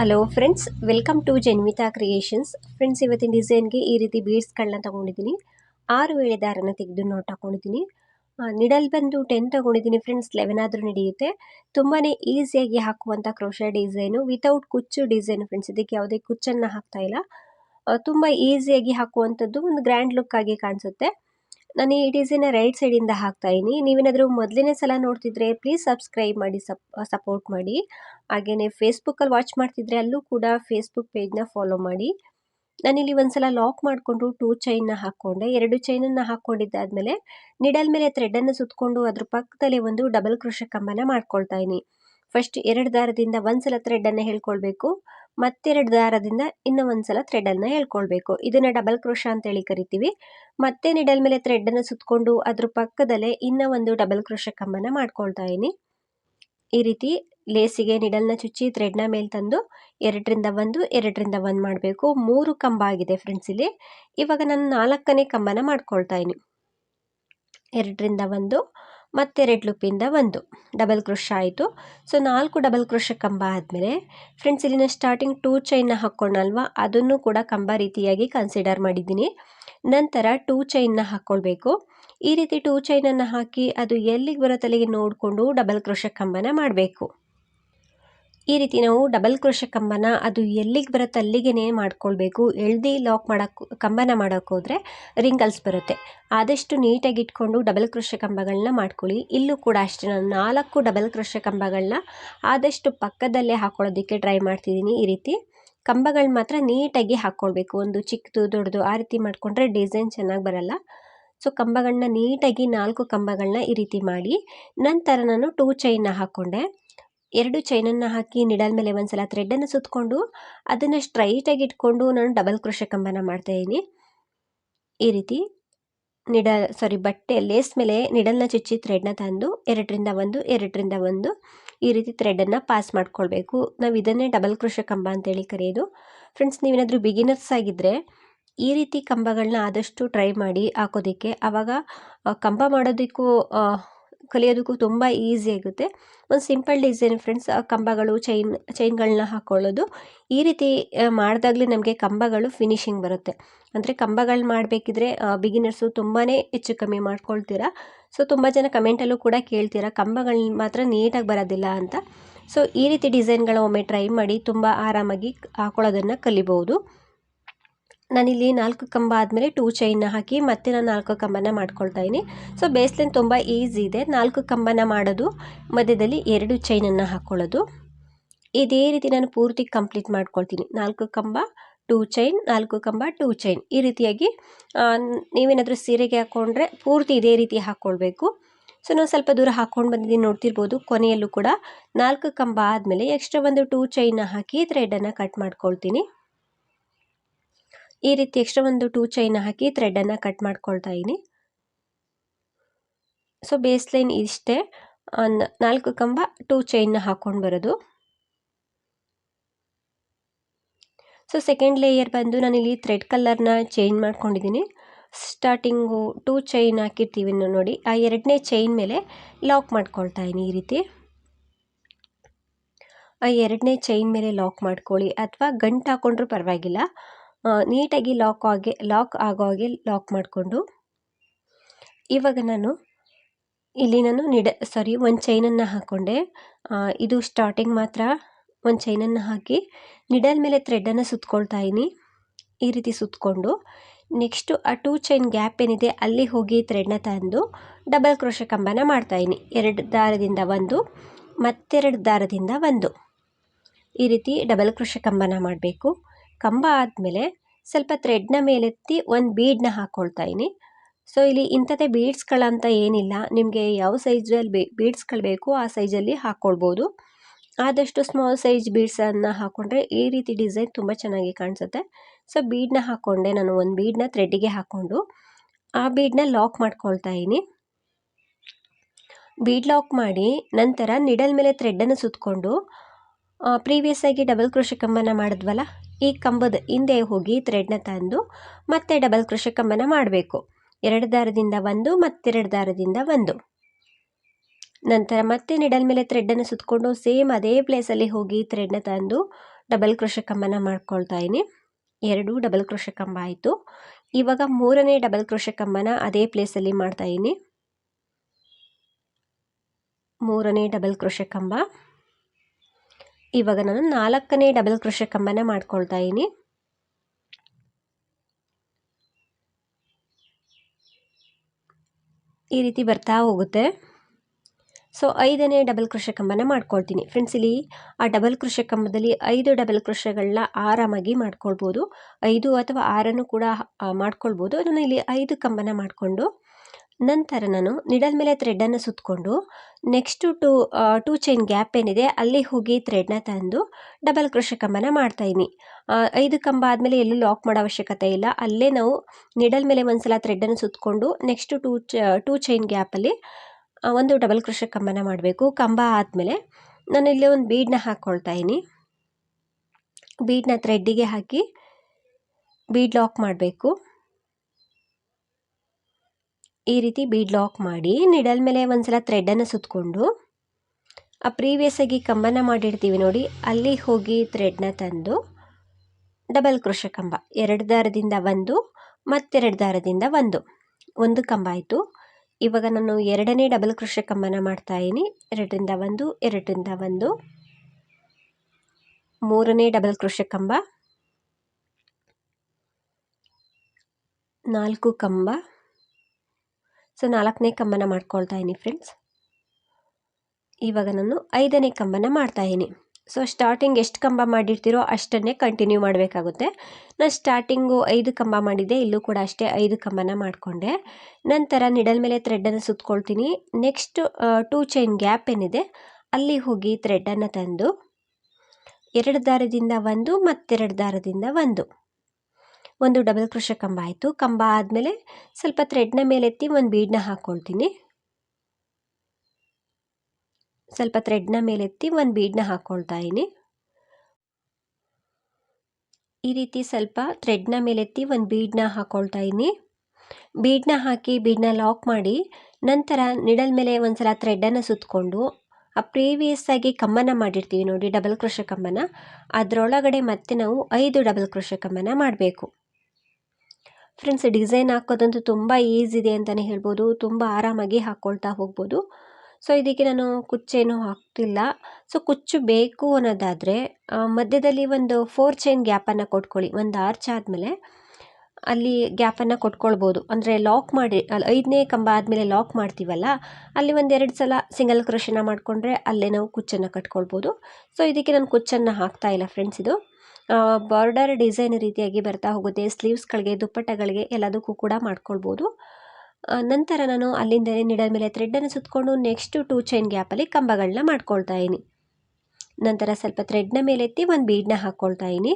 Hello friends welcome to Janvita creations friends ಇವತ್ತಿನ ಡಿಸೈನ್ಗೆ ಈ ರೀತಿ ಬೀಡ್ಸ್ಗಳನ್ನ ತೊಗೊಂಡಿದ್ದೀನಿ. ಆರು ವೇಳೆ ದಾರನ ತೆಗೆದು ನೋಟ್ ಹಾಕೊಂಡಿದ್ದೀನಿ. ನಿಡಲ್ ಬಂದು ಟೆನ್ ತೊಗೊಂಡಿದ್ದೀನಿ ಫ್ರೆಂಡ್ಸ್ ಲೆವೆನ್ ಆದರೂ ನಡೆಯುತ್ತೆ. ತುಂಬಾ ಈಸಿಯಾಗಿ ಹಾಕುವಂಥ ಕ್ರೋಶ ಡಿಸೈನು ವಿತೌಟ್ ಕುಚ್ಚು ಡಿಸೈನು ಫ್ರೆಂಡ್ಸ್ ಇದಕ್ಕೆ ಯಾವುದೇ ಕುಚ್ಚನ್ನು ಹಾಕ್ತಾ ಇಲ್ಲ. ತುಂಬ ಈಸಿಯಾಗಿ ಹಾಕುವಂಥದ್ದು ಒಂದು ಗ್ರ್ಯಾಂಡ್ ಲುಕ್ ಆಗಿ ಕಾಣಿಸುತ್ತೆ. ನಾನು ಈ ಡಿಸೈನ ರೈಟ್ ಸೈಡಿಂದ ಹಾಕ್ತಾ ಇದ್ದೀನಿ. ನೀವೇನಾದರೂ ಮೊದಲನೇ ಸಲ ನೋಡ್ತಿದ್ರೆ ಪ್ಲೀಸ್ ಸಬ್ಸ್ಕ್ರೈಬ್ ಮಾಡಿ ಸಪ್ ಸಪೋರ್ಟ್ ಮಾಡಿ. ಹಾಗೆಯೇ ಫೇಸ್ಬುಕ್ಕಲ್ಲಿ ವಾಚ್ ಮಾಡ್ತಿದ್ರೆ ಅಲ್ಲೂ ಕೂಡ ಫೇಸ್ಬುಕ್ ಪೇಜ್ನ ಫಾಲೋ ಮಾಡಿ. ನಾನಿಲ್ಲಿ ಒಂದ್ಸಲ ಲಾಕ್ ಮಾಡಿಕೊಂಡು ಟೂ ಚೈನ್ನ ಹಾಕ್ಕೊಂಡೆ. ಎರಡು ಚೈನನ್ನು ಹಾಕ್ಕೊಂಡಿದ್ದಾದಮೇಲೆ ನಿಡಲ್ ಮೇಲೆ ಥ್ರೆಡನ್ನು ಸುತ್ತಕೊಂಡು ಅದ್ರ ಪಕ್ಕದಲ್ಲಿ ಒಂದು ಡಬಲ್ ಕೃಷಿ ಕಂಬನ ಮಾಡ್ಕೊಳ್ತಾ ಇದ್ದೀನಿ. ಫಸ್ಟ್ ಎರಡು ದಾರದಿಂದ ಒಂದ್ಸಲ ಥ್ರೆಡನ್ನು ಹೇಳ್ಕೊಳ್ಬೇಕು. ಮತ್ತೆರಡು ದಾರದಿಂದ ಇನ್ನೂ ಒಂದ್ಸಲ ಥ್ರೆಡನ್ನು ಹೇಳ್ಕೊಳ್ಬೇಕು ಇದನ್ನು ಡಬಲ್ ಕ್ರೋಶ ಅಂತೇಳಿ ಕರಿತೀವಿ. ಮತ್ತೆ ನಿಡಲ್ ಮೇಲೆ ಥ್ರೆಡನ್ನು ಸುತ್ತಕೊಂಡು ಅದ್ರ ಪಕ್ಕದಲ್ಲೇ ಇನ್ನೂ ಒಂದು ಡಬಲ್ ಕ್ರೋಶ ಕಂಬನ ಮಾಡ್ಕೊಳ್ತಾ ಇದ್ದೀನಿ ಈ ರೀತಿ ಲೇಸಿಗೆ ನಿಡಲ್ನ ಚುಚ್ಚಿ ಥ್ರೆಡ್ನ ಮೇಲೆ ತಂದು ಎರಡರಿಂದ ಒಂದು ಎರಡರಿಂದ ಒಂದು ಮಾಡಬೇಕು. ಮೂರು ಕಂಬ ಆಗಿದೆ ಫ್ರೆಂಡ್ಸ್ ಇಲ್ಲಿ. ಇವಾಗ ನಾನು ನಾಲ್ಕನೇ ಕಂಬನ ಮಾಡ್ಕೊಳ್ತಾ ಇದ್ದೀನಿ ಎರಡರಿಂದ ಒಂದು ಮತ್ತೆರಡು ಲುಪ್ಪಿಂದ ಒಂದು. ಡಬಲ್ ಕ್ರೋಶ ಆಯಿತು. ಸೊ, ನಾಲ್ಕು ಡಬಲ್ ಕ್ರೋಶ ಕಂಬ ಆದಮೇಲೆ ಫ್ರೆಂಡ್ಸ್ ಇಲ್ಲಿನ ಸ್ಟಾರ್ಟಿಂಗ್ ಟೂ ಚೈನ್ನ ಹಾಕ್ಕೊಂಡಲ್ವ ಅದನ್ನು ಕೂಡ ಕಂಬ ರೀತಿಯಾಗಿ ಕನ್ಸಿಡರ್ ಮಾಡಿದ್ದೀನಿ. ನಂತರ ಟೂ ಚೈನ್ನ ಹಾಕ್ಕೊಳ್ಬೇಕು ಈ ರೀತಿ ಟೂ ಚೈನನ್ನು ಹಾಕಿ ಅದು ಎಲ್ಲಿಗೆ ಬರೋ ತಲೆಗೆ ನೋಡಿಕೊಂಡು ಡಬಲ್ ಕ್ರೋಶ ಕಂಬನ ಮಾಡಬೇಕು. ಈ ರೀತಿ ನಾವು ಡಬಲ್ ಕ್ರೋಶ ಕಂಬನ ಅದು ಎಲ್ಲಿಗೆ ಬರುತ್ತೆ ಅಲ್ಲಿಗೆ ಮಾಡ್ಕೊಳ್ಬೇಕು. ಎಳ್ದಿ ಲಾಕ್ ಮಾಡೋಕ್ಕೆ ಕಂಬನ ಮಾಡೋಕ್ಕೋದ್ರೆ ರಿಂಗಲ್ಸ್ ಬರುತ್ತೆ. ಆದಷ್ಟು ನೀಟಾಗಿ ಇಟ್ಕೊಂಡು ಡಬಲ್ ಕ್ರೋಶ ಕಂಬಗಳನ್ನ ಮಾಡ್ಕೊಳ್ಳಿ. ಇಲ್ಲೂ ಕೂಡ ಅಷ್ಟೇ, ನಾನು ನಾಲ್ಕು ಡಬಲ್ ಕ್ರೋಶ ಕಂಬಗಳನ್ನ ಆದಷ್ಟು ಪಕ್ಕದಲ್ಲೇ ಹಾಕ್ಕೊಳ್ಳೋದಕ್ಕೆ ಟ್ರೈ ಮಾಡ್ತಿದ್ದೀನಿ ಈ ರೀತಿ. ಕಂಬಗಳು ಮಾತ್ರ ನೀಟಾಗಿ ಹಾಕ್ಕೊಳ್ಬೇಕು ಒಂದು ಚಿಕ್ಕದು, ದೊಡ್ಡದು ಆ ರೀತಿ ಮಾಡಿಕೊಂಡ್ರೆ ಡಿಸೈನ್ ಚೆನ್ನಾಗಿ ಬರಲ್ಲ. ಸೊ ಕಂಬಗಳನ್ನ ನೀಟಾಗಿ ನಾಲ್ಕು ಕಂಬಗಳನ್ನ ಈ ರೀತಿ ಮಾಡಿ, ನಂತರ ನಾನು ಟೂ ಚೈನ್ನ ಹಾಕ್ಕೊಂಡೆ ಎರಡು ಚೈನನ್ನು ಹಾಕಿ ನಿಡಲ್ ಮೇಲೆ ಒಂದು ಸಲ ಥ್ರೆಡನ್ನು ಸುತ್ತಕೊಂಡು ಅದನ್ನು ಸ್ಟ್ರೈಟಾಗಿ ಇಟ್ಕೊಂಡು ನಾನು ಡಬಲ್ ಕ್ರೋಶ ಕಂಬನ ಮಾಡ್ತಾಯಿದ್ದೀನಿ ಈ ರೀತಿ ನಿಡ ಸಾರಿ ಬಟ್ಟೆ ಲೇಸ್ ಮೇಲೆ ನಿಡಲ್ನ ಚುಚ್ಚಿ ಥ್ರೆಡ್ನ ತಂದು ಎರಡರಿಂದ ಒಂದು ಎರಡರಿಂದ ಒಂದು ಈ ರೀತಿ ಥ್ರೆಡನ್ನು ಪಾಸ್ ಮಾಡ್ಕೊಳ್ಬೇಕು. ನಾವು ಇದನ್ನೇ ಡಬಲ್ ಕ್ರೋಶ ಕಂಬ ಅಂತೇಳಿ ಕರೆಯೋದು. ಫ್ರೆಂಡ್ಸ್ ನೀವೇನಾದರೂ ಬಿಗಿನರ್ಸ್ ಆಗಿದ್ದರೆ ಈ ರೀತಿ ಕಂಬಗಳನ್ನ ಆದಷ್ಟು ಟ್ರೈ ಮಾಡಿ ಹಾಕೋದಕ್ಕೆ. ಆವಾಗ ಕಂಬ ಮಾಡೋದಕ್ಕೂ ಕಲಿಯೋದಕ್ಕೂ ತುಂಬ ಈಸಿ ಆಗುತ್ತೆ. ಒಂದು ಸಿಂಪಲ್ ಡಿಸೈನ್ ಫ್ರೆಂಡ್ಸ್ ಕಂಬಗಳು ಚೈನ್ ಚೈನ್ಗಳನ್ನ ಹಾಕ್ಕೊಳ್ಳೋದು ಈ ರೀತಿ ಮಾಡಿದಾಗಲೇ ನಮಗೆ ಕಂಬಗಳು ಫಿನಿಶಿಂಗ್ ಬರುತ್ತೆ. ಅಂದರೆ ಕಂಬಗಳು ಮಾಡಬೇಕಿದ್ರೆ ಬಿಗಿನರ್ಸು ತುಂಬಾ ಹೆಚ್ಚು ಕಮ್ಮಿ ಮಾಡ್ಕೊಳ್ತೀರಾ. ಸೊ ತುಂಬ ಜನ ಕಮೆಂಟಲ್ಲೂ ಕೂಡ ಕೇಳ್ತೀರಾ ಕಂಬಗಳನ್ನ ಮಾತ್ರ ನೀಟಾಗಿ ಬರೋದಿಲ್ಲ ಅಂತ. ಸೊ ಈ ರೀತಿ ಡಿಸೈನ್ಗಳ ಒಮ್ಮೆ ಟ್ರೈ ಮಾಡಿ ತುಂಬ ಆರಾಮಾಗಿ ಹಾಕೊಳ್ಳೋದನ್ನು ಕಲಿಬೋದು. ನಾನಿಲ್ಲಿ ನಾಲ್ಕು ಕಂಬ ಆದಮೇಲೆ ಟೂ ಚೈನ್ನ ಹಾಕಿ ಮತ್ತೆ ನಾನು ನಾಲ್ಕು ಕಂಬನ ಮಾಡ್ಕೊಳ್ತಾ ಇದ್ದೀನಿ. ಸೊ ಬೇಸ್ಲೈನ್ ತುಂಬ ಈಸಿ ಇದೆ. ನಾಲ್ಕು ಕಂಬನ ಮಾಡೋದು, ಮಧ್ಯದಲ್ಲಿ ಎರಡು ಚೈನನ್ನು ಹಾಕ್ಕೊಳ್ಳೋದು ಇದೇ ರೀತಿ ನಾನು ಪೂರ್ತಿ ಕಂಪ್ಲೀಟ್ ಮಾಡ್ಕೊಳ್ತೀನಿ. ನಾಲ್ಕು ಕಂಬ ಟೂ ಚೈನ್ ನಾಲ್ಕು ಕಂಬ ಟೂ ಚೈನ್ ಈ ರೀತಿಯಾಗಿ ನೀವೇನಾದರೂ ಸೀರೆಗೆ ಹಾಕ್ಕೊಂಡ್ರೆ ಪೂರ್ತಿ ಇದೇ ರೀತಿ ಹಾಕ್ಕೊಳ್ಬೇಕು ಸೊ ನಾವು ಸ್ವಲ್ಪ ದೂರ ಹಾಕ್ಕೊಂಡು ಬಂದಿದ್ದೀನಿ ನೋಡ್ತಿರ್ಬೋದು, ಕೊನೆಯಲ್ಲೂ ಕೂಡ ನಾಲ್ಕು ಕಂಬ ಆದಮೇಲೆ ಎಕ್ಸ್ಟ್ರಾ ಒಂದು ಟೂ ಚೈನ್ನ ಹಾಕಿ ಥ್ರೆಡನ್ನು ಕಟ್ ಮಾಡ್ಕೊಳ್ತೀನಿ. ಈ ರೀತಿ ಎಕ್ಸ್ಟ್ರಾ ಒಂದು ಟೂ ಚೈನ್ ಹಾಕಿ ಥ್ರೆಡನ್ನು ಕಟ್ ಮಾಡ್ಕೊಳ್ತಾ ಇದ್ದೀನಿ. ಸೊ ಬೇಸ್ ಲೈನ್ ಇಷ್ಟೇ ನಾಲ್ಕು ಕಂಬ ಟೂ ಚೈನ್ನ ಹಾಕ್ಕೊಂಡು ಬರೋದು. ಸೊ ಸೆಕೆಂಡ್ ಲೇಯರ್ ಬಂದು ನಾನಿಲ್ಲಿ ಥ್ರೆಡ್ ಕಲರ್ನ ಚೇಂಜ್ ಮಾಡ್ಕೊಂಡಿದ್ದೀನಿ. ಸ್ಟಾರ್ಟಿಂಗು ಟೂ ಚೈನ್ ಹಾಕಿರ್ತೀವಿ ನೋಡಿ. ಆ ಎರಡನೇ ಚೈನ್ ಮೇಲೆ ಲಾಕ್ ಮಾಡ್ಕೊಳ್ತಾ ಇದ್ದೀನಿ ಈ ರೀತಿ. ಆ ಎರಡನೇ ಚೈನ್ ಮೇಲೆ ಲಾಕ್ ಮಾಡ್ಕೊಳ್ಳಿ. ಅಥವಾ ಗಂಟು ಹಾಕ್ಕೊಂಡ್ರೂ ಪರವಾಗಿಲ್ಲ. ನೀಟಾಗಿ ಲಾಕ್ ಆಗಿ ಲಾಕ್ ಆಗೋ ಹಾಗೆ ಲಾಕ್ ಮಾಡಿಕೊಂಡು, ಇವಾಗ ನಾನು ಇಲ್ಲಿ ನಾನು ನಿಡ ಸಾರಿ ಒಂದು ಚೈನನ್ನು ಹಾಕ್ಕೊಂಡೆ ಇದು ಸ್ಟಾರ್ಟಿಂಗ್ ಮಾತ್ರ ಒಂದು ಚೈನನ್ನು ಹಾಕಿ ನಿಡಲ್ ಮೇಲೆ ಥ್ರೆಡನ್ನು ಸುತ್ಕೊಳ್ತಾ ಇದ್ದೀನಿ. ಈ ರೀತಿ ಸುತ್ತಕೊಂಡು ನೆಕ್ಸ್ಟು ಆ ಟೂ ಚೈನ್ ಗ್ಯಾಪ್ ಏನಿದೆ, ಅಲ್ಲಿ ಹೋಗಿ ಥ್ರೆಡ್ನ ತಂದು ಡಬಲ್ ಕ್ರೋಶ ಕಂಬನ ಮಾಡ್ತಾಯಿನಿ ಎರಡು ದಾರದಿಂದ ಒಂದು, ಮತ್ತೆರಡು ದಾರದಿಂದ ಒಂದು. ಈ ರೀತಿ ಡಬಲ್ ಕ್ರೋಶ ಕಂಬನ ಮಾಡಬೇಕು. ಕಂಬ ಆದಮೇಲೆ ಸ್ವಲ್ಪ ಥ್ರೆಡ್ನ ಮೇಲೆತ್ತಿ ಒಂದು ಬೀಡನ್ನ ಹಾಕ್ಕೊಳ್ತಾ ಇದ್ದೀನಿ ಸೊ ಇಲ್ಲಿ ಇಂಥದ್ದೇ ಬೀಡ್ಸ್ಗಳಂತ ಏನಿಲ್ಲ. ನಿಮಗೆ ಯಾವ ಸೈಜಲ್ಲಿ ಬೇ ಬೀಡ್ಸ್ಗಳು ಬೇಕು ಆ ಸೈಜಲ್ಲಿ ಹಾಕ್ಕೊಳ್ಬೋದು ಆದಷ್ಟು ಸ್ಮಾಲ್ ಸೈಜ್ ಬೀಡ್ಸನ್ನು ಹಾಕ್ಕೊಂಡ್ರೆ ಈ ರೀತಿ ಡಿಸೈನ್ ತುಂಬ ಚೆನ್ನಾಗಿ ಕಾಣಿಸುತ್ತೆ. ಸೊ ಬೀಡನ್ನ ಹಾಕ್ಕೊಂಡೆ ನಾನು ಒಂದು ಬೀಡನ್ನ ಥ್ರೆಡ್ಡಿಗೆ ಹಾಕ್ಕೊಂಡು ಆ ಬೀಡನ್ನ ಲಾಕ್ ಮಾಡ್ಕೊಳ್ತಾ ಇದ್ದೀನಿ ಬೀಡ್ ಲಾಕ್ ಮಾಡಿ ನಂತರ ನಿಡಲ್ ಮೇಲೆ ಥ್ರೆಡ್ಡನ್ನು ಸುತ್ತಕೊಂಡು ಪ್ರೀವಿಯಸ್ಸಾಗಿ ಡಬಲ್ ಕೃಷಿ ಕಂಬನ ಮಾಡಿದ್ವಲ್ಲ ಈ ಕಂಬದ ಹಿಂದೆ ಹೋಗಿ ಥ್ರೆಡ್ನ ತಂದು ಮತ್ತೆ ಡಬಲ್ ಕ್ರೋಶ ಕಂಬನ ಮಾಡಬೇಕು. ಎರಡು ದಾರದಿಂದ ಒಂದು ಮತ್ತೆರಡು ದಾರದಿಂದ ಒಂದು. ನಂತರ ಮತ್ತೆ ನಿಡಲ್ ಮೇಲೆ ಥ್ರೆಡ್ಡನ್ನು ಸುತ್ತಕೊಂಡು ಸೇಮ್ ಅದೇ ಪ್ಲೇಸಲ್ಲಿ ಹೋಗಿ ಥ್ರೆಡ್ನ ತಂದು ಡಬಲ್ ಕೃಷಕಂಬನ ಕಂಬನ ಮಾಡ್ಕೊಳ್ತಾ ಇದ್ದೀನಿ ಎರಡು ಡಬಲ್ ಕೃಷಕಂಬ ಕಂಬ ಆಯಿತು. ಇವಾಗ ಮೂರನೇ ಡಬಲ್ ಕೃಷಕಂಬನ ಕಂಬನ ಅದೇ ಪ್ಲೇಸಲ್ಲಿ ಮಾಡ್ತಾ ಇದ್ದೀನಿ ಮೂರನೇ ಡಬಲ್ ಕ್ರೋಶ ಕಂಬ. ಇವಾಗ ನಾನು ನಾಲ್ಕನೇ ಡಬಲ್ ಕ್ರೋಶೆ ಕಂಬನ ಮಾಡ್ಕೊಳ್ತಾ ಇದ್ದೀನಿ. ಈ ರೀತಿ ಬರ್ತಾ ಹೋಗುತ್ತೆ. ಸೊ ಐದನೇ ಡಬಲ್ ಕೃಷಿ ಕಂಬನ ಮಾಡ್ಕೊಳ್ತೀನಿ. ಫ್ರೆಂಡ್ಸ್ ಇಲ್ಲಿ ಆ ಡಬಲ್ ಕೃಷಿ ಕಂಬದಲ್ಲಿ ಐದು ಡಬಲ್ ಕೃಷಿಗಳನ್ನ ಆರಾಮಾಗಿ ಮಾಡ್ಕೊಳ್ಬೋದು. ಐದು ಅಥವಾ ಆರನ್ನು ಕೂಡ ಮಾಡ್ಕೊಳ್ಬೋದು. ನಾನು ಇಲ್ಲಿ ಐದು ಕಂಬನ ಮಾಡಿಕೊಂಡು ನಂತರ ನಾನು ನಿಡಲ್ ಮೇಲೆ ಥ್ರೆಡ್ಡನ್ನು ಸುತ್ತಕೊಂಡು next two two chain gap ಏನಿದೆ ಅಲ್ಲಿ ಹೋಗಿ ಥ್ರೆಡ್ನ ತಂದು ಡಬಲ್ ಕ್ರೋಶ ಕಂಬನ ಮಾಡ್ತಾಯಿದ್ದೀನಿ ಐದು ಕಂಬ ಆದಮೇಲೆ ಎಲ್ಲೂ ಲಾಕ್ ಮಾಡೋ ಅವಶ್ಯಕತೆ ಇಲ್ಲ. ಅಲ್ಲೇ ನಾವು ನಿಡಲ್ ಮೇಲೆ ಒಂದು ಸಲ ಥ್ರೆಡನ್ನು ಸುತ್ತಕೊಂಡು ನೆಕ್ಸ್ಟು ಟೂ ಚ ಟೂ ಚೈನ್ ಗ್ಯಾಪಲ್ಲಿ ಒಂದು ಡಬಲ್ ಕ್ರೋಶ ಕಂಬನ ಮಾಡಬೇಕು. ಕಂಬ ಆದಮೇಲೆ ನಾನು ಇಲ್ಲೇ ಒಂದು ಬೀಡನ್ನ ಹಾಕ್ಕೊಳ್ತಾ ಇದ್ದೀನಿ. ಬೀಡನ್ನ ಥ್ರೆಡ್ಡಿಗೆ ಹಾಕಿ ಬೀಡ್ ಲಾಕ್ ಮಾಡಬೇಕು. ಈ ರೀತಿ ಬೀಡ್ ಲಾಕ್ ಮಾಡಿ ನಿಡಲ್ ಮೇಲೆ ಒಂದ್ಸಲ ಥ್ರೆಡನ್ನು ಸುತ್ತಕೊಂಡು ಆ ಪ್ರೀವಿಯಸ್ಸಾಗಿ ಕಂಬನ ಮಾಡಿರ್ತೀವಿ ನೋಡಿ, ಅಲ್ಲಿ ಹೋಗಿ ಥ್ರೆಡ್ನ ತಂದು ಡಬಲ್ ಕ್ರೋಶ ಕಂಬ. ಎರಡು ದಾರದಿಂದ ಒಂದು, ಮತ್ತೆರಡು ದಾರದಿಂದ ಒಂದು. ಒಂದು ಕಂಬ ಆಯಿತು. ಇವಾಗ ನಾನು ಎರಡನೇ ಡಬಲ್ ಕ್ರೋಶ ಕಂಬನ ಮಾಡ್ತಾ ಇದ್ದೀನಿ ಎರಡರಿಂದ ಒಂದು ಎರಡರಿಂದ ಒಂದು. ಮೂರನೇ ಡಬಲ್ ಕ್ರೋಶ ಕಂಬ. ನಾಲ್ಕು ಕಂಬ. ಸೊ ನಾಲ್ಕನೇ ಕಂಬನ ಮಾಡ್ಕೊಳ್ತಾ ಇದ್ದೀನಿ ಫ್ರೆಂಡ್ಸ್ ಇವಾಗ ನಾನು ಐದನೇ ಕಂಬನ ಮಾಡ್ತಾ ಇದ್ದೀನಿ. ಸೊ ಸ್ಟಾರ್ಟಿಂಗ್ ಎಷ್ಟು ಕಂಬ ಮಾಡಿರ್ತೀರೋ ಅಷ್ಟನ್ನೇ ಕಂಟಿನ್ಯೂ ಮಾಡಬೇಕಾಗುತ್ತೆ. ನಾನು ಸ್ಟಾರ್ಟಿಂಗು ಐದು ಕಂಬ ಮಾಡಿದ್ದೆ, ಇಲ್ಲೂ ಕೂಡ ಅಷ್ಟೇ ಐದು ಕಂಬನ ಮಾಡಿಕೊಂಡೆ. ನಂತರ ನಿಡಲ್ ಮೇಲೆ ಥ್ರೆಡ್ಡನ್ನು ಸುತ್ಕೊಳ್ತೀನಿ. ನೆಕ್ಸ್ಟ್ ಟೂ ಚೈನ್ ಗ್ಯಾಪ್ ಏನಿದೆ, ಅಲ್ಲಿ ಹೋಗಿ ಥ್ರೆಡ್ಡನ್ನು ತಂದು, ಎರಡು ದಾರದಿಂದ ಒಂದು ಮತ್ತೆರಡು ದಾರದಿಂದ ಒಂದು. ಒಂದು ಡಬಲ್ ಕ್ರೋಶ ಕಂಬ ಆಯಿತು. ಕಂಬ ಆದಮೇಲೆ ಸ್ವಲ್ಪ ಥ್ರೆಡ್ನ ಮೇಲೆತ್ತಿ ಒಂದು ಬೀಡನ್ನ ಹಾಕ್ಕೊಳ್ತೀನಿ ಸ್ವಲ್ಪ ಥ್ರೆಡ್ನ ಮೇಲೆತ್ತಿ ಒಂದು ಬೀಡನ್ನ ಹಾಕ್ಕೊಳ್ತಾ ಇದ್ದೀನಿ. ಈ ರೀತಿ ಸ್ವಲ್ಪ ಥ್ರೆಡ್ನ ಮೇಲೆತ್ತಿ ಒಂದು ಬೀಡನ್ನ ಹಾಕ್ಕೊಳ್ತಾ ಇದ್ದೀನಿ. ಬೀಡನ್ನ ಹಾಕಿ ಬೀಡನ್ನ ಲಾಕ್ ಮಾಡಿ ನಂತರ ನಿಡಲ್ ಮೇಲೆ ಒಂದ್ಸಲ ಥ್ರೆಡ್ಡನ್ನು ಸುತ್ತಕೊಂಡು ಆ ಪ್ರೀವಿಯಸ್ ಆಗಿ ಕಂಬನ ಮಾಡಿರ್ತೀವಿ ನೋಡಿ ಡಬಲ್ ಕ್ರೋಶ ಕಂಬನ, ಅದರೊಳಗಡೆ ಮತ್ತೆ ನಾವು ಐದು ಡಬಲ್ ಕ್ರೋಶ ಕಂಬನ ಮಾಡಬೇಕು. ಫ್ರೆಂಡ್ಸ್ ಡಿಸೈನ್ ಹಾಕೋದಂತೂ ತುಂಬ ಈಸಿ ಇದೆ ಅಂತಲೇ ಹೇಳ್ಬೋದು. ತುಂಬ ಆರಾಮಾಗಿ ಹಾಕ್ಕೊಳ್ತಾ ಹೋಗ್ಬೋದು. ಸೊ ಇದಕ್ಕೆ ನಾನು ಕುಚ್ಚೇನು ಹಾಕ್ತಿಲ್ಲ. ಸೊ ಕುಚ್ಚು ಬೇಕು ಅನ್ನೋದಾದರೆ ಮಧ್ಯದಲ್ಲಿ ಒಂದು ಫೋರ್ ಚೈನ್ ಗ್ಯಾಪನ್ನು ಕೊಟ್ಕೊಳ್ಳಿ. ಒಂದು ಆರ್ಚ್ ಆದಮೇಲೆ ಅಲ್ಲಿ ಗ್ಯಾಪನ್ನು ಕೊಟ್ಕೊಳ್ಬೋದು. ಅಂದರೆ ಲಾಕ್ ಮಾಡಿ ಅಲ್ಲಿ ಐದನೇ ಕಂಬ ಆದಮೇಲೆ ಲಾಕ್ ಮಾಡ್ತೀವಲ್ಲ, ಅಲ್ಲಿ ಒಂದೆರಡು ಸಲ ಸಿಂಗಲ್ ಕ್ರೋಶನ ಮಾಡಿಕೊಂಡ್ರೆ ಅಲ್ಲೇ ನಾವು ಕುಚ್ಚನ್ನು ಕಟ್ಕೊಳ್ಬೋದು. ಸೊ ಇದಕ್ಕೆ ನಾನು ಕುಚ್ಚನ್ನು ಹಾಕ್ತಾ ಇಲ್ಲ ಫ್ರೆಂಡ್ಸ್ ಇದು. ಬಾರ್ಡರ್ ಡಿಸೈನ್ ರೀತಿಯಾಗಿ ಬರ್ತಾ ಹೋಗುತ್ತೆ. ಸ್ಲೀವ್ಸ್ಗಳಿಗೆ ದುಪ್ಪಟ್ಟಗಳಿಗೆ ಎಲ್ಲದಕ್ಕೂ ಕೂಡ ಮಾಡ್ಕೊಳ್ಬೋದು. ನಂತರ ನಾನು ಅಲ್ಲಿಂದಲೇ ನಿಡಲ್ ಮೇಲೆ ಥ್ರೆಡ್ಡನ್ನು ಸುತ್ತಕೊಂಡು ನೆಕ್ಸ್ಟು ಟೂ ಚೈನ್ ಗ್ಯಾಪಲ್ಲಿ ಕಂಬಗಳನ್ನ ಮಾಡ್ಕೊಳ್ತಾ ಇದ್ದೀನಿ. ನಂತರ ಸ್ವಲ್ಪ ಥ್ರೆಡ್ನ ಮೇಲೆತ್ತಿ ಒಂದು ಬೀಡನ್ನ ಹಾಕ್ಕೊಳ್ತಾ ಇದ್ದೀನಿ.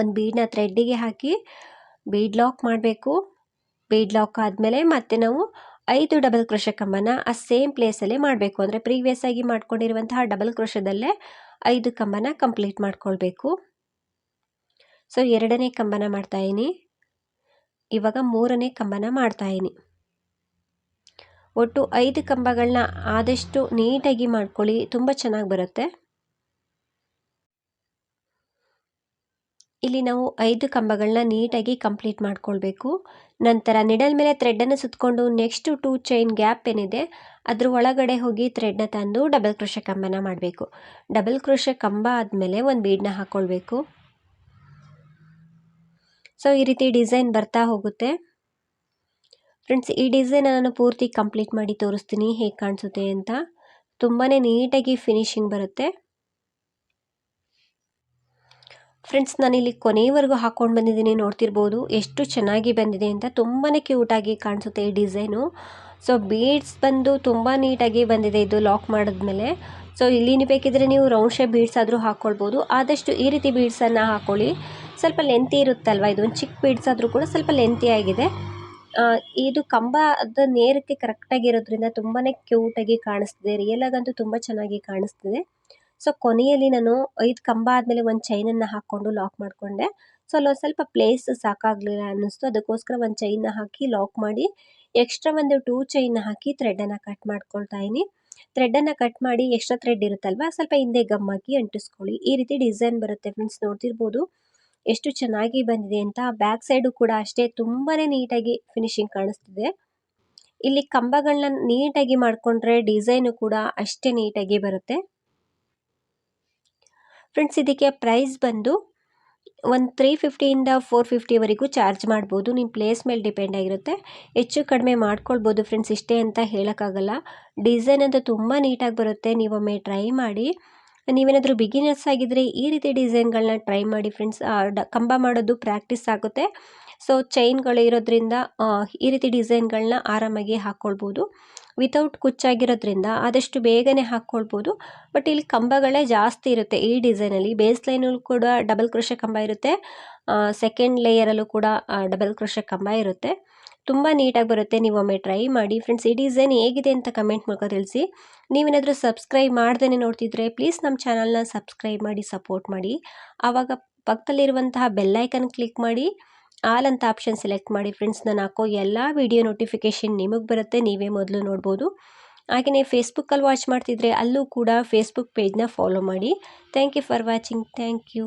ಒಂದು ಬೀಡನ್ನ ಥ್ರೆಡ್ಡಿಗೆ ಹಾಕಿ ಬೀಡ್ ಲಾಕ್ ಮಾಡಬೇಕು. ಬೀಡ್ ಲಾಕ್ ಆದಮೇಲೆ ಮತ್ತೆ ನಾವು ಐದು ಡಬಲ್ ಕ್ರೋಶ ಕಂಬನ ಆ ಸೇಮ್ ಪ್ಲೇಸಲ್ಲೇ ಮಾಡಬೇಕು. ಅಂದರೆ ಪ್ರೀವಿಯಸ್ ಆಗಿ ಮಾಡ್ಕೊಂಡಿರುವಂತಹ ಡಬಲ್ ಕ್ರೋಶದಲ್ಲೇ ಐದು ಕಂಬನ ಕಂಪ್ಲೀಟ್ ಮಾಡ್ಕೊಳ್ಬೇಕು. ಸೊ, ಎರಡನೇ ಕಂಬನ ಮಾಡ್ತಾಯಿನಿ ಇವಾಗ ಮೂರನೇ ಕಂಬನ ಮಾಡ್ತಾಯಿನಿ ಒಟ್ಟು ಐದು ಕಂಬಗಳನ್ನ ಆದಷ್ಟು ನೀಟಾಗಿ ಮಾಡ್ಕೊಳ್ಳಿ. ತುಂಬ ಚೆನ್ನಾಗಿ ಬರುತ್ತೆ. ಇಲ್ಲಿ ನಾವು ಐದು ಕಂಬಗಳನ್ನ ನೀಟಾಗಿ ಕಂಪ್ಲೀಟ್ ಮಾಡ್ಕೊಳ್ಬೇಕು. ನಂತರ ನಿಡಲ್ ಮೇಲೆ ಥ್ರೆಡನ್ನು ಸುತ್ತಕೊಂಡು ನೆಕ್ಸ್ಟ್ ಟೂ ಚೈನ್ ಗ್ಯಾಪ್ ಏನಿದೆ, ಅದ್ರ ಒಳಗಡೆ ಹೋಗಿ ಥ್ರೆಡ್ನ ತಂದು ಡಬಲ್ ಕ್ರೋಶೆ ಕಂಬನ ಮಾಡಬೇಕು. ಡಬಲ್ ಕ್ರೋಶೆ ಕಂಬ ಆದಮೇಲೆ ಒಂದು ಬೀಡನ್ನ ಹಾಕ್ಕೊಳ್ಬೇಕು ಸೊ ಈ ರೀತಿ ಡಿಸೈನ್ ಬರ್ತಾ ಹೋಗುತ್ತೆ. ಫ್ರೆಂಡ್ಸ್ ಈ ಡಿಸೈನ್ ನಾನು ಪೂರ್ತಿ ಕಂಪ್ಲೀಟ್ ಮಾಡಿ ತೋರಿಸ್ತೀನಿ ಹೇಗೆ ಕಾಣಿಸುತ್ತೆ ಅಂತ. ತುಂಬಾ ನೀಟಾಗಿ ಫಿನಿಶಿಂಗ್ ಬರುತ್ತೆ. ಫ್ರೆಂಡ್ಸ್ ನಾನಿಲ್ಲಿ ಕೊನೆಯವರೆಗೂ ಹಾಕ್ಕೊಂಡು ಬಂದಿದ್ದೀನಿ, ನೋಡ್ತಿರ್ಬೋದು. ಎಷ್ಟು ಚೆನ್ನಾಗಿ ಬಂದಿದೆ ಅಂತ ತುಂಬಾ ಕ್ಯೂಟಾಗಿ ಕಾಣಿಸುತ್ತೆ ಈ ಡಿಸೈನು ಸೊ ಬೀಡ್ಸ್ ಬಂದು ತುಂಬ ನೀಟಾಗಿ ಬಂದಿದೆ ಇದು ಲಾಕ್ ಮಾಡಿದ್ಮೇಲೆ. ಸೊ ಇಲ್ಲಿ ಬೇಕಿದ್ರೆ ನೀವು ರೌಂಡ್ ಶೇಪ್ ಬೀಡ್ಸ್ ಆದರೂ ಹಾಕ್ಕೊಳ್ಬೋದು ಆದಷ್ಟು ಈ ರೀತಿ ಬೀಡ್ಸನ್ನು ಹಾಕ್ಕೊಳ್ಳಿ ಸ್ವಲ್ಪ ಲೆಂತಿ ಇರುತ್ತಲ್ವ? ಇದು ಒಂದು ಚಿಕ್ಕ ಬೀಡ್ಸ್ ಆದರೂ ಕೂಡ ಸ್ವಲ್ಪ ಲೆಂತಿ ಆಗಿದೆ. ಇದು ಕಂಬ ಅದು ನೇರಕ್ಕೆ ಕರೆಕ್ಟಾಗಿರೋದ್ರಿಂದ ತುಂಬಾ ಕ್ಯೂಟಾಗಿ ಕಾಣಿಸ್ತಿದೆ. ರಿಯಲ್ ಆಗಂತೂ ತುಂಬ ಚೆನ್ನಾಗಿ ಕಾಣಿಸ್ತಿದೆ. ಸೊ ಕೊನೆಯಲ್ಲಿ ನಾನು ಐದು ಕಂಬ ಆದಮೇಲೆ ಒಂದು ಚೈನನ್ನು ಹಾಕ್ಕೊಂಡು ಲಾಕ್ ಮಾಡಿಕೊಂಡೆ. ಸೊ ಅಲ್ಲೊಂದು ಸ್ವಲ್ಪ ಪ್ಲೇಸ್ ಸಾಕಾಗಲಿಲ್ಲ ಅನ್ನಿಸ್ತು. ಅದಕ್ಕೋಸ್ಕರ ಒಂದು ಚೈನ್ನ ಹಾಕಿ ಲಾಕ್ ಮಾಡಿ ಎಕ್ಸ್ಟ್ರಾ ಒಂದು ಟೂ ಚೈನ್ ಹಾಕಿ ಥ್ರೆಡನ್ನು ಕಟ್ ಮಾಡ್ಕೊಳ್ತಾ ಇದ್ದೀನಿ. ಥ್ರೆಡ್ಡನ್ನು ಕಟ್ ಮಾಡಿ ಎಕ್ಸ್ಟ್ರಾ ಥ್ರೆಡ್ ಇರುತ್ತಲ್ವ, ಸ್ವಲ್ಪ ಹಿಂದೆ ಗಮ್ ಹಾಕಿ ಅಂಟಿಸ್ಕೊಳ್ಳಿ. ಈ ರೀತಿ ಡಿಸೈನ್ ಬರುತ್ತೆ ಫ್ರೆಂಡ್ಸ್ ನೋಡ್ತಿರ್ಬೋದು. ಎಷ್ಟು ಚೆನ್ನಾಗಿ ಬಂದಿದೆ ಅಂತ. ಬ್ಯಾಕ್ ಸೈಡು ಕೂಡ ಅಷ್ಟೇ ತುಂಬಾ ನೀಟಾಗಿ ಫಿನಿಶಿಂಗ್ ಕಾಣಿಸ್ತಿದೆ. ಇಲ್ಲಿ ಕಂಬಗಳನ್ನ ನೀಟಾಗಿ ಮಾಡಿಕೊಂಡ್ರೆ ಡಿಸೈನು ಕೂಡ ಅಷ್ಟೇ ನೀಟಾಗಿ ಬರುತ್ತೆ. ಫ್ರೆಂಡ್ಸ್ ಇದಕ್ಕೆ ಪ್ರೈಸ್ ಬಂದು ಒಂದು ತ್ರೀ ಫಿಫ್ಟಿಯಿಂದ ಫೋರ್ ಫಿಫ್ಟಿವರೆಗೂ ಚಾರ್ಜ್ ಮಾಡ್ಬೋದು. ನಿಮ್ಮ ಪ್ಲೇಸ್ ಮೇಲೆ ಡಿಪೆಂಡ್ ಆಗಿರುತ್ತೆ. ಹೆಚ್ಚು ಕಡಿಮೆ ಮಾಡ್ಕೊಳ್ಬೋದು ಫ್ರೆಂಡ್ಸ್ ಇಷ್ಟೇ ಅಂತ ಹೇಳೋಕ್ಕಾಗಲ್ಲ. ಡಿಸೈನ್ ಅಂತ ತುಂಬ ನೀಟಾಗಿ ಬರುತ್ತೆ. ನೀವೊಮ್ಮೆ ಟ್ರೈ ಮಾಡಿ. ನೀವೇನಾದರೂ ಬಿಗಿನರ್ಸ್ ಆಗಿದ್ದರೆ ಈ ರೀತಿ ಡಿಸೈನ್ಗಳನ್ನ ಟ್ರೈ ಮಾಡಿ ಫ್ರೆಂಡ್ಸ್ ಕಂಬ ಮಾಡೋದು ಪ್ರಾಕ್ಟೀಸ್ ಆಗುತ್ತೆ. ಸೊ ಚೈನ್ಗಳು ಇರೋದ್ರಿಂದ ಈ ರೀತಿ ಡಿಸೈನ್ಗಳನ್ನ ಆರಾಮಾಗಿ ಹಾಕ್ಕೊಳ್ಬೋದು ವಿತೌಟ್ ಕುಚ್ಚಾಗಿರೋದ್ರಿಂದ ಆದಷ್ಟು ಬೇಗನೆ ಹಾಕ್ಕೊಳ್ಬೋದು ಬಟ್ ಇಲ್ಲಿ ಕಂಬಗಳೇ ಜಾಸ್ತಿ ಇರುತ್ತೆ ಈ ಡಿಸೈನಲ್ಲಿ ಬೇಸ್ ಲೈನಲ್ಲೂ ಕೂಡ ಡಬಲ್ ಕ್ರೋಶ ಕಂಬ ಇರುತ್ತೆ. ಸೆಕೆಂಡ್ ಲೇಯರಲ್ಲೂ ಕೂಡ ಡಬಲ್ ಕ್ರೋಶ ಕಂಬ ಇರುತ್ತೆ. ತುಂಬ ನೀಟಾಗಿ ಬರುತ್ತೆ. ನೀವು ಒಮ್ಮೆ ಟ್ರೈ ಮಾಡಿ. ಫ್ರೆಂಡ್ಸ್ ಈ ಡಿಸೈನ್ ಹೇಗಿದೆ ಅಂತ ಕಮೆಂಟ್ ಮೂಲಕ ತಿಳಿಸಿ. ನೀವೇನಾದರೂ ಸಬ್ಸ್ಕ್ರೈಬ್ ಮಾಡ್ದೇ ನೋಡ್ತಿದ್ರೆ ಪ್ಲೀಸ್ ನಮ್ಮ ಚಾನಲ್ನ ಸಬ್ಸ್ಕ್ರೈಬ್ ಮಾಡಿ ಸಪೋರ್ಟ್ ಮಾಡಿ. ಆವಾಗ ಪಕ್ಕದಲ್ಲಿರುವಂತಹ ಬೆಲ್ಲೈಕನ್ ಕ್ಲಿಕ್ ಮಾಡಿ. ಆಲ್ ಅಂತ ಆಪ್ಷನ್ ಸೆಲೆಕ್ಟ್ ಮಾಡಿ ಫ್ರೆಂಡ್ಸ್ ನಾನು ಹಾಕೋ ಎಲ್ಲ ವಿಡಿಯೋ ನೋಟಿಫಿಕೇಷನ್ ನಿಮಗೆ ಬರುತ್ತೆ, ನೀವೇ ಮೊದಲು ನೋಡ್ಬೋದು. ಹಾಗೆಯೇ ಫೇಸ್ಬುಕ್ಕಲ್ಲಿ ವಾಚ್ ಮಾಡ್ತಿದ್ರೆ ಅಲ್ಲೂ ಕೂಡ ಫೇಸ್ಬುಕ್ ಪೇಜ್ನ ಫಾಲೋ ಮಾಡಿ. Thank you for watching thank you